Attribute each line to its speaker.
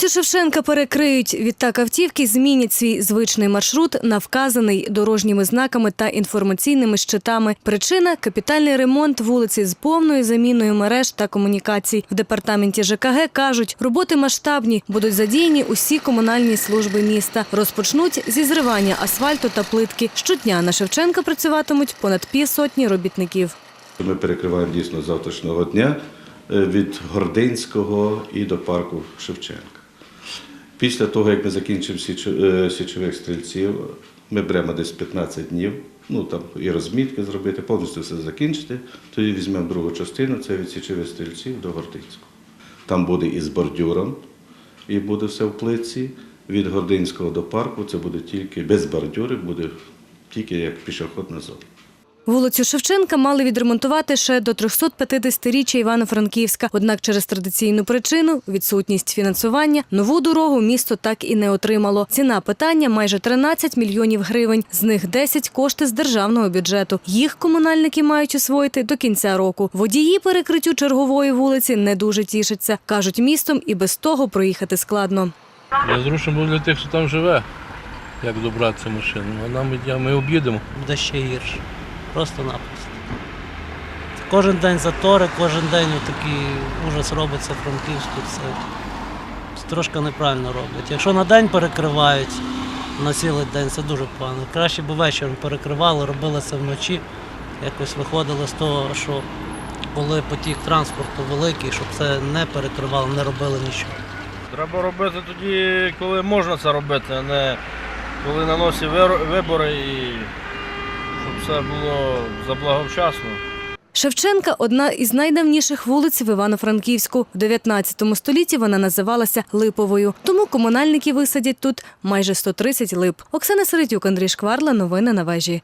Speaker 1: Вулицю Шевченка перекриють. Відтак автівки змінять свій звичний маршрут на вказаний дорожніми знаками та інформаційними щитами. Причина капітальний ремонт вулиці з повною заміною мереж та комунікацій. В департаменті ЖКГ кажуть, роботи масштабні, будуть задіяні усі комунальні служби міста. Розпочнуть зі зривання асфальту та плитки. Щодня на Шевченка працюватимуть понад півсотні робітників.
Speaker 2: Ми перекриваємо дійсно завтрашнього дня е, від Гординського і до парку Шевченка. Після того, як ми закінчимо е, січових стрільців, ми беремо десь 15 днів, ну там і розмітки зробити, повністю все закінчити. Тоді візьмемо другу частину, це від січових стрільців до Гординського. Там буде і з бордюром, і буде все в плитці. Від Гординського до парку це буде тільки без бордюрів, буде тільки як пішохідна зона.
Speaker 1: Вулицю Шевченка мали відремонтувати ще до 350-річчя Івано-Франківська. Однак через традиційну причину відсутність фінансування нову дорогу місто так і не отримало. Ціна питання майже 13 мільйонів гривень. З них 10 – кошти з державного бюджету. Їх комунальники мають освоїти до кінця року. Водії перекриттю чергової вулиці не дуже тішаться. кажуть, містом і без того проїхати складно.
Speaker 3: Незручно буде для тих, хто там живе, як добратися машиною. А нам я- ми об'їдемо.
Speaker 4: буде ще гірше. Просто-напросто. Кожен день затори, кожен день такий ужас робиться в Франківську. Це, трошки неправильно роблять. Якщо на день перекривають на цілий день, це дуже погано. Краще б вечором перекривали, робили це вночі. Якось виходили з того, що коли потік транспорту великий, щоб це не перекривали, не робили нічого.
Speaker 5: Треба робити тоді, коли можна це робити, а не коли наносять вир- вибори і все було заблаговчасно.
Speaker 1: Шевченка одна із найдавніших вулиць в Івано-Франківську. В 19 столітті вона називалася Липовою. Тому комунальники висадять тут майже 130 лип. Оксана Середюк, Андрій Шкварла. Новини на вежі.